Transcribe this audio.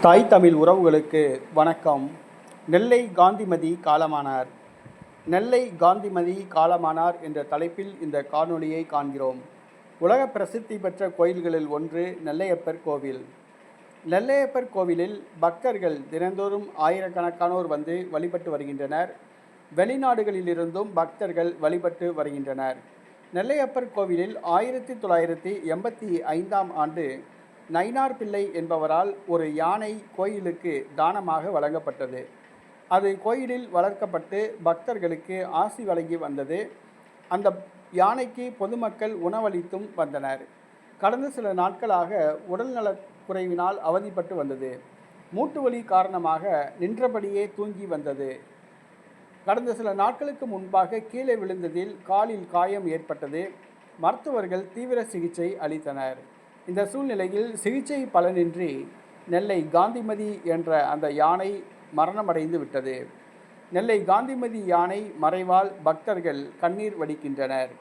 தாய் தமிழ் உறவுகளுக்கு வணக்கம். நெல்லை காந்திமதி காலமானார். நெல்லை காந்திமதி காலமானார் என்ற தலைப்பில் இந்த காணொளியை காண்கிறோம். உலக பிரசித்தி பெற்ற கோயில்களில் ஒன்று நெல்லையப்பர் கோவில். நெல்லையப்பர் கோவிலில் பக்தர்கள் தினந்தோறும் ஆயிரக்கணக்கானோர் வந்து வழிபட்டு வருகின்றனர். வெளிநாடுகளிலிருந்தும் பக்தர்கள் வழிபட்டு வருகின்றனர். நெல்லையப்பர் கோவிலில் ஆயிரத்தி தொள்ளாயிரத்தி எண்பத்தி ஐந்தாம் ஆண்டு நயினார் பிள்ளை என்பவரால் ஒரு யானை கோயிலுக்கு தானமாக வழங்கப்பட்டது. அது கோயிலில் வளர்க்கப்பட்டு பக்தர்களுக்கு ஆசி வழங்கி வந்தது. அந்த யானைக்கு பொதுமக்கள் உணவளித்தும் வந்தனர். கடந்த சில நாட்களாக உடல்நலக் குறைவினால் அவதிப்பட்டு வந்தது. மூட்டு வலி காரணமாக நின்றபடியே தூங்கி வந்தது. கடந்த சில நாட்களுக்கு முன்பாக கீழே விழுந்ததில் காலில் காயம் ஏற்பட்டது. மருத்துவர்கள் தீவிர சிகிச்சை அளித்தனர். இந்த சூழ்நிலையில் சிகிச்சை பலனின்றி நெல்லை காந்திமதி என்ற அந்த யானை மரணமடைந்து விட்டது. நெல்லை காந்திமதி யானை மறைவால் பக்தர்கள் கண்ணீர் வடிக்கின்றனர்.